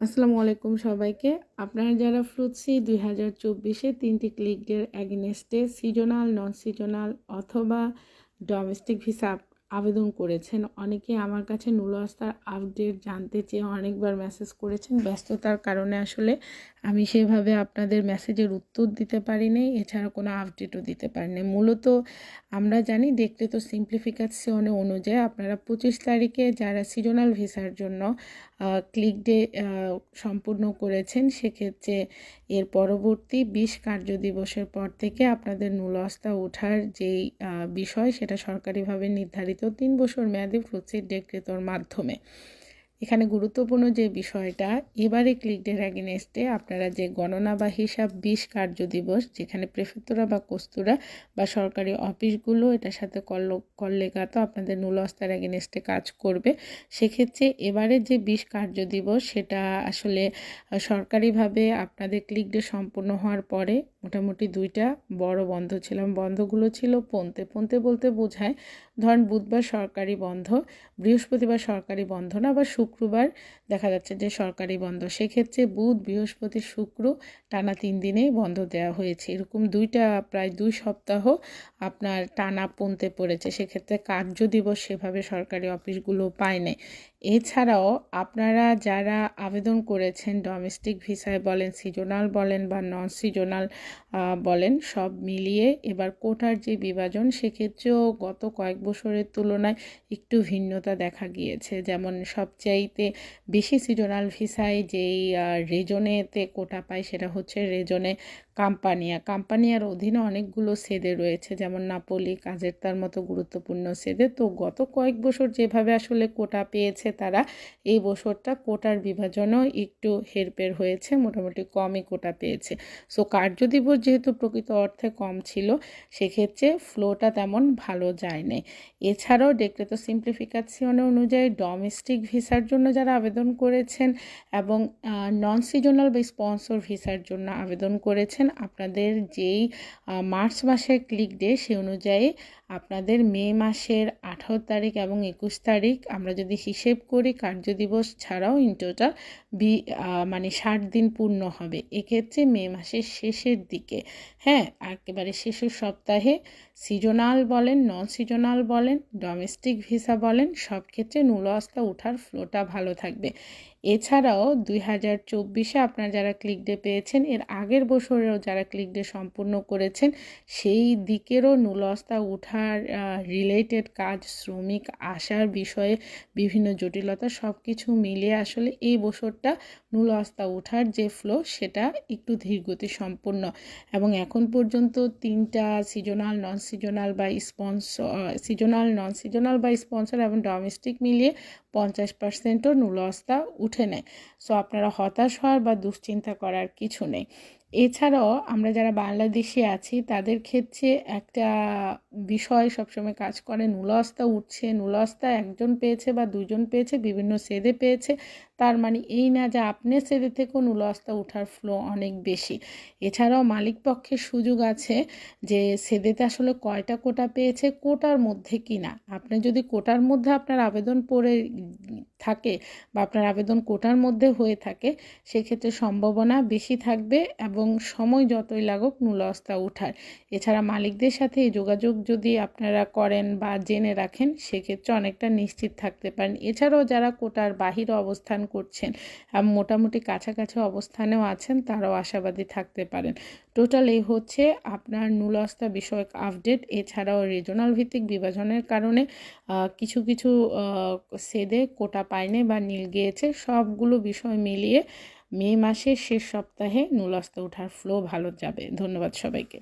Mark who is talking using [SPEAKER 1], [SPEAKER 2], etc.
[SPEAKER 1] আসসালামু আলাইকুম সবাইকে। আপনারা যারা ফ্রুটসি দুই হাজার চব্বিশে তিনটি ক্লিকডের অ্যাগেনেস্টে সিজনাল নন সিজনাল অথবা ডোমেস্টিক ভিসা আবেদন করেছেন। অনেকে আমার কাছে নুলস্তার আপডেট জানতে চেয়ে অনেকবার মেসেজ করেছেন। ব্যস্ততার কারণে আসলে আমি সেভাবে আপনাদের মেসেজের উত্তর দিতে পারিনি। এছাড়া কোনো আপডেটও দিতে পারিনি। মূলত আমরা জানি, দেখতে তো সিম্পলিফিকেশনে অনুযায়ী আপনারা পঁচিশ তারিখে যারা সিজনাল ভিসার জন্য ক্লিক ডে সম্পূর্ণ করেছেন, সেক্ষেত্রে এর পরবর্তী বিশ কার্য দিবসের পর থেকে আপনাদের নুলস্তা ওঠার যেই বিষয়, সেটা সরকারিভাবে নির্ধারিত তিন বছর মেয়াদি ফ্রুটসিড ডেক্রেতর মাধ্যমে। এখানে গুরুত্বপূর্ণ যে বিষয়টা, এবারে ক্লিকডের অ্যাগেনেস্টে আপনারা যে গণনা বা হিসাব বিশ কার্য দিবস, যেখানে প্রেফেক্টরা বা কস্তুরা বা সরকারি অফিসগুলো এটার সাথে কল কল্ল, কল্লেগাত আপনাদের নুলস্তার অ্যাগেনেস্টে কাজ করবে। সেক্ষেত্রে এবারে যে বিশ কার্য দিবস, সেটা আসলে সরকারিভাবে আপনাদের ক্লিকডে সম্পূর্ণ হওয়ার পরে মোটামুটি দুইটা বড় বন্ধ ছিল। বন্ধগুলো ছিল পন্তে পন্তে বলতে বোঝায় ধরেন বুধবার সরকারি বন্ধ, বৃহস্পতিবার সরকারি বন্ধ না বা শুক্রবার দেখা যাচ্ছে যে সরকারি বন্ধ। সেক্ষেত্রে বুধ, বৃহস্পতি, শুক্র টানা তিন দিনেই বন্ধ দেওয়া হয়েছে। এরকম দুইটা, প্রায় দুই সপ্তাহ আপনার টানা পনতে পড়েছে। সেক্ষেত্রে কার্য দিবস সেভাবে সরকারি অফিসগুলো পায় নাই। এছাড়াও আপনারা যারা আবেদন করেছেন ডোমেস্টিক ভিসায় বলেন সিজনাল বলেন বা নন সিজনাল বলেন, সব মিলিয়ে এবার কোটার যে বিভাজন, সেক্ষেত্রেও গত কয়েক বছরের তুলনায় একটু ভিন্নতা দেখা গিয়েছে। যেমন সবচাইতে বেশি সিজনাল ভিসায় যেই রেজনেতে কোটা পায় সেটা হচ্ছে রেজনে কাম্পানিয়া কাম্পানিয়ার অধীনে অনেকগুলো সেদে রয়েছে, যেমন নাপলি কাজের তার মতো গুরুত্বপূর্ণ সেদে। তো গত কয়েক বছর যেভাবে আসলে কোটা পেয়েছে তারা এই বছরটা কোটার বিভাজনও একটু হেরপের হয়েছে, মোটামুটি কমই কোটা পেয়েছে। সো কার্যদিবস যেহেতু প্রকৃত অর্থে কম ছিল, সেক্ষেত্রে ফ্লোটা তেমন ভালো যায়নি। এছাড়াও ডেক্রেতো সিম্পলিফিকেশনে অনুযায়ী ডোমেস্টিক ভিসার জন্য যারা আবেদন করেছেন এবং নন সিজনাল বা স্পন্সর ভিসার জন্য আবেদন করেছেন, আপনাদের যেই মার্চ মাসের ক্লিক ডে সে অনুযায়ী আপনাদের মে মাসের আঠারো তারিখ এবং একুশ তারিখ আমরা যদি হিসেব করি কার্য দিবস ছাড়াও ইন টোটাল বি মানে ষাট দিন পূর্ণ হবে। এক্ষেত্রে মে মাসের শেষের দিকে হ্যাঁ একেবারে শেষের সপ্তাহে সিজনাল বলেন নন সিজনাল বলেন ডোমেস্টিক ভিসা বলেন, সব ক্ষেত্রে নুলস্তা ওঠার ফ্লোটা ভালো থাকবে। এছাড়াও দুই হাজার চব্বিশে আপনারা যারা ক্লিক ডে পেয়েছেন, এর আগের বছরেও যারা ক্লিক ডে সম্পূর্ণ করেছেন, সেই দিকেরও নুলস্তা ওঠার রিলেটেড কাজ, শ্রমিক আসার বিষয়ে বিভিন্ন জটিলতা সব কিছু মিলিয়ে আসলে এই বছরটা নুলস্তা ওঠার যে ফ্লো সেটা একটু ধীরগতি সম্পন্ন। এবং এখন পর্যন্ত তিনটা সিজনাল নন সিজনাল বা স্পন্সর সিজনাল নন সিজনাল বা স্পন্সর এবং ডোমেস্টিক মিলিয়ে পঞ্চাশ পার্সেন্টও নূল নুলস্তা উঠে নেয়। সো আপনারা হতাশ হওয়ার বা দুশ্চিন্তা করার কিছু নেই। এছাড়াও আমরা যারা বাংলাদেশে আছি, তাদের ক্ষেত্রে একটা বিষয় সবসময় কাজ করে নুলস্তা উঠছে। নুলস্তা একজন পেয়েছে বা দুজন পেয়েছে, বিভিন্ন সেদে পেয়েছে। তার মানে এই না যে আপনি সেদে থেকেও নুলস্তা উঠার ফ্লো অনেক বেশি। এছাড়াও মালিক পক্ষের সুযোগ আছে যে সেদেতে আসলে কয়টা কোটা পেয়েছে, কোটার মধ্যে কি না আপনি যদি কোটার মধ্যে আপনার আবেদন পড়ে থাকে বা আপনার আবেদন কোটার মধ্যে হয়ে থাকে, সেক্ষেত্রে সম্ভাবনা বেশি থাকবে এবং সময় যতই লাগুক নুলস্তা ওঠার এছাড়া মালিকদের সাথে এই যোগাযোগ যদি আপনারা করেন বা জেনে রাখেন, সেক্ষেত্রে অনেকটা নিশ্চিত থাকতে পারেন। এছাড়াও যারা কোটার বাহিরে অবস্থান করছেন এবং মোটামুটি কাছাকাছি অবস্থানেও আছেন, তারাও আশাবাদী থাকতে পারেন। টোটাল এই হচ্ছে আপনার নুলস্তা বিষয়ক আপডেট এছাড়াও রিজনাল ভিত্তিক বিভাজনের কারণে কিছু কিছু সেদে কোটা পায়নি বা নীল গিয়েছে, সবগুলো বিষয় মিলিয়ে মে মাসের শেষ সপ্তাহে নুলস্তা ওঠার ফ্লো ভালো যাবে। ধন্যবাদ সবাইকে।